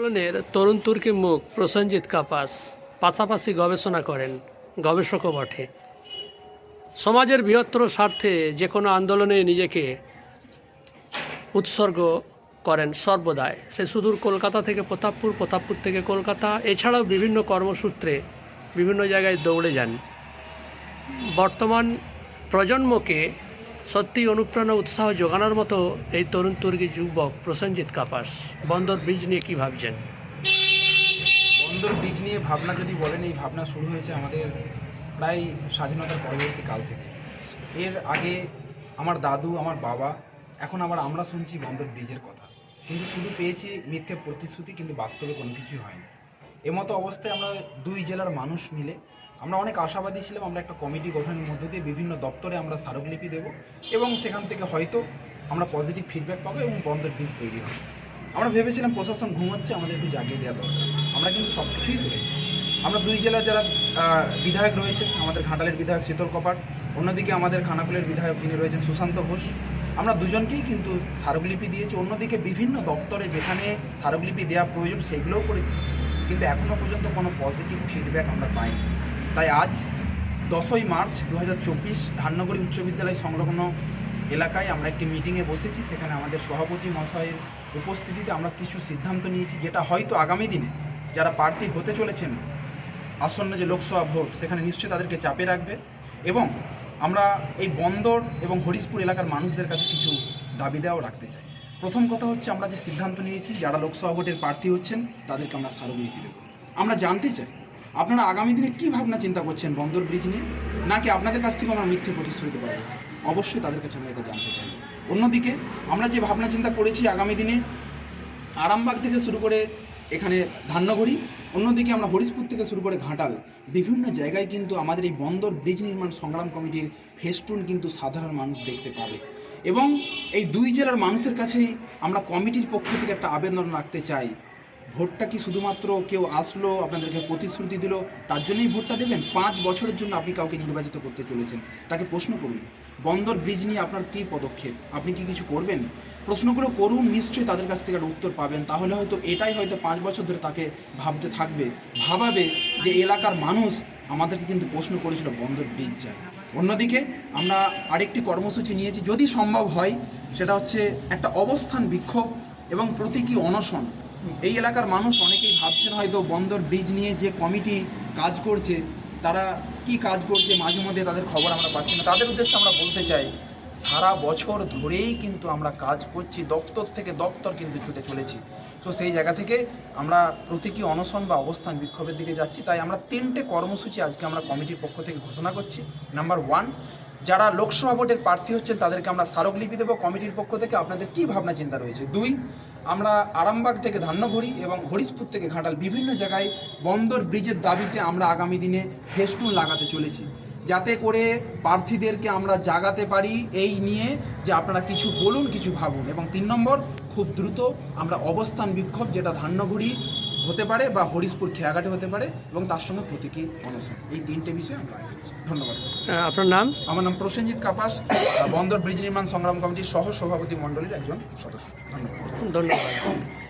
আন্দোলনের তরুণ তুর্কি মুখ প্রসেনজিৎ কাপাস পাশাপাশি গবেষণা করেন, গবেষকও বটে। সমাজের বৃহত্তর স্বার্থে যে কোনো আন্দোলনে নিজেকে উৎসর্গ করেন সর্বদাই। সে সুদূর কলকাতা থেকে প্রতাপপুর প্রতাপপুর থেকে কলকাতা, এছাড়াও বিভিন্ন কর্মসূত্রে বিভিন্ন জায়গায় দৌড়ে যান। বর্তমান প্রজন্মকে সত্যি অনুপ্রেরণা, উৎসাহ যোগানোর মতো এই তরুণ তুর্কি যুবক প্রসেনজিৎ কাপাস, বন্দর ব্রিজ নিয়ে কী ভাবছেন? বন্দর ব্রিজ নিয়ে ভাবনা যদি বলেন, এই ভাবনা শুরু হয়েছে আমাদের প্রায় স্বাধীনতার পরবর্তী কাল থেকে। এর আগে আমার দাদু, আমার বাবা, এখন আবার আমরা শুনছি বন্দর ব্রিজের কথা। কিন্তু শুধু পেয়েছি মিথ্যে প্রতিশ্রুতি, কিন্তু বাস্তবে কোনো কিছুই হয়নি। এমতো অবস্থায় আমরা দুই জেলার মানুষ মিলে আমরা অনেক আশাবাদী ছিলাম, আমরা একটা কমিটি গঠনের মধ্য দিয়ে বিভিন্ন দপ্তরে আমরা স্মারকলিপি দেব এবং সেখান থেকে হয়তো আমরা পজিটিভ ফিডব্যাক পাবো এবং বন্ধের ব্রিজ তৈরি হবে। আমরা ভেবেছিলাম প্রশাসন ঘুমাচ্ছে, আমাদের একটু জাগিয়ে দেওয়া দরকার। আমরা কিন্তু সব কিছুই করেছি। আমরা দুই জেলার যারা বিধায়ক রয়েছেন, আমাদের ঘাটালের বিধায়ক শীতল কপাট, অন্যদিকে আমাদের খানাকুলের বিধায়ক যিনি রয়েছেন সুশান্ত ঘোষ, আমরা দুজনকেই কিন্তু স্মারকলিপি দিয়েছি। অন্যদিকে বিভিন্ন দপ্তরে যেখানে স্মারকলিপি দেওয়া প্রয়োজন সেগুলোও করেছি। কিন্তু এখনও পর্যন্ত কোনো পজিটিভ ফিডব্যাক আমরা পাইনি। তাই আজ দশই মার্চ দু ধান্যগড়ি উচ্চ বিদ্যালয় সংলগ্ন এলাকায় আমরা একটি মিটিংয়ে বসেছি। সেখানে আমাদের সভাপতি মহাশয়ের উপস্থিতিতে আমরা কিছু সিদ্ধান্ত নিয়েছি, যেটা হয়তো আগামী দিনে যারা প্রার্থী হতে চলেছেন, আসন্ন যে লোকসভা ভোট, সেখানে নিশ্চয়ই তাদেরকে চাপে রাখবে এবং আমরা এই বন্দর এবং হরিশপুর এলাকার মানুষদের কাছে কিছু দাবি দেওয়াও রাখতে চাই। প্রথম কথা হচ্ছে, আমরা যে সিদ্ধান্ত নিয়েছি, যারা লোকসভা ভোটের প্রার্থী হচ্ছেন, তাদেরকে আমরা স্মারকলিপি দেবো। আমরা জানতে চাই আপনারা আগামী দিনে কী ভাবনা চিন্তা করছেন বন্দর ব্রিজ নিয়ে? নাকি আপনাদের কাছ থেকে আমরা মিথ্যে প্রতিশ্রুতি পাবো? অবশ্যই তাদের কাছে আমরা এটা জানতে চাই। অন্যদিকে, আমরা যে ভাবনা চিন্তা করেছি আগামী দিনে, আরামবাগ থেকে শুরু করে এখানে ধান্যঘড়ি, অন্যদিকে আমরা হরিশপুর থেকে শুরু করে ঘাটাল, বিভিন্ন জায়গায় কিন্তু আমাদের এই বন্দর ব্রিজ নির্মাণ সংগ্রাম কমিটির ফেস্টুন কিন্তু সাধারণ মানুষ দেখতে পাবে। এবং এই দুই জেলার মানুষের কাছেই আমরা কমিটির পক্ষ থেকে একটা আবেদন রাখতে চাই। ভোটটা কি শুধুমাত্র কেউ আসলো, আপনাদেরকে প্রতিশ্রুতি দিল, তার জন্যই ভোটটা দেবেন পাঁচ বছরের জন্য আপনি কাউকে নির্বাচিত করতে চলেছেন। তাকে প্রশ্ন করুন, বন্দর ব্রিজ নিয়ে আপনার কী পদক্ষেপ? আপনি কি কিছু করবেন? প্রশ্নগুলো করুন, নিশ্চয়ই তাদের কাছ থেকে একটা উত্তর পাবেন। তাহলে হয়তো এটাই হয়তো পাঁচ বছর ধরে তাকে ভাবতে থাকবে, ভাবাবে যে এলাকার মানুষ আমাদেরকে কিন্তু প্রশ্ন করেছিল বন্দর ব্রিজ চাই অন্যদিকে আমরা আরেকটি কর্মসূচি নিয়েছি। যদি সম্ভব হয়, সেটা হচ্ছে একটা অবস্থান বিক্ষোভ এবং প্রতীকী অনশন। এই এলাকার মানুষ অনেকেই ভাবছেন হয়তো বন্দর ব্রিজ নিয়ে যে কমিটি কাজ করছে, তারা কি কাজ করছে, মাঝে মধ্যে তাদের খবর আমরা পাচ্ছি না। তাদের উদ্দেশ্যে আমরা বলতে চাই, সারা বছর ধরেই কিন্তু আমরা কাজ করছি, দপ্তর থেকে দপ্তর কিন্তু ছুটে চলেছি। তো সেই জায়গা থেকে আমরা প্রতীকী অনশন বা অবস্থান বিক্ষোভের দিকে যাচ্ছি। তাই আমরা তিনটে কর্মসূচি আজকে আমরা কমিটির পক্ষ থেকে ঘোষণা করছি। নাম্বার ওয়ান যারা লোকসভা ভোটের প্রার্থী হচ্ছেন, তাদেরকে আমরা স্মারকলিপি দেবো কমিটির পক্ষ থেকে। আপনাদের কী ভাবনা, চিন্তা রয়েছে? দুই, আমরা আরামবাগ থেকে ধান্যঘড়ি এবং হরিশপুর থেকে ঘাটাল বিভিন্ন জায়গায় বন্দর ব্রিজের দাবিতে আমরা আগামী দিনে ফেস্টুন লাগাতে চলেছি। যাতে করে প্রার্থীদেরকে আমরা জাগাতে পারি এই নিয়ে যে আপনারা কিছু বলুন, কিছু ভাবুন। এবং তিন নম্বর, খুব দ্রুত আমরা অবস্থান বিক্ষোভ, যেটা ধান্যগুড়ি হতে পারে বা হরিশপুর খেয়াঘাটে হতে পারে এবং তার সঙ্গে প্রতীকী অনশন এই তিনটে বিষয়ে আমরা ধন্যবাদ স্যার। আপনার নাম? আমার নাম প্রসেনজিৎ কাপাস বন্দর ব্রিজ নির্মাণ সংগ্রাম কমিটির সহ সভাপতি মণ্ডলীর একজন সদস্য। ধন্যবাদ। ধন্যবাদ।